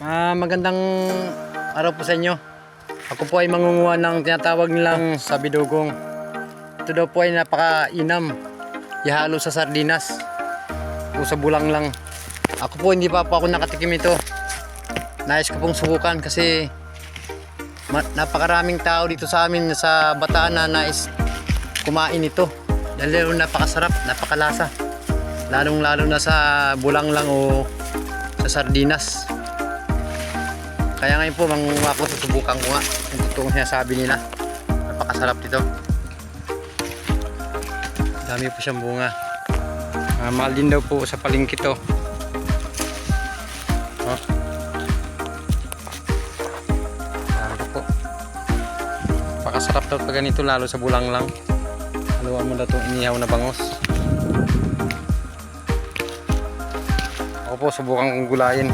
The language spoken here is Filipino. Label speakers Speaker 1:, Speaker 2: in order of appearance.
Speaker 1: Ah, magandang araw po sa inyo. Ako po ay mangunguha ng tinatawag nilang sabidugong. Ito daw po ay napakainam. Ihalo sa sardinas. O sa bulang lang. Ako po hindi pa po ako nakatikim ito. Nais ko pong subukan kasi napakaraming tao dito sa amin sa Bataan na nais kumain ito. Dahil napakasarap, napakalasa. Lalong lalo na sa bulang lang o sa sardinas. Kaya ngayon po, mangunguha ko, susubukan ko nga yung totoong sinasabi nila. Napakasarap dito. Dami po siyang bunga. Ah, mahal din daw po sa palengke to. Oh. Dami po. Napakasarap daw pag ganito, lalo sa bulang lang. Haluan mo na itong inihaw na bangos. Ako po, subukan kong gulayin.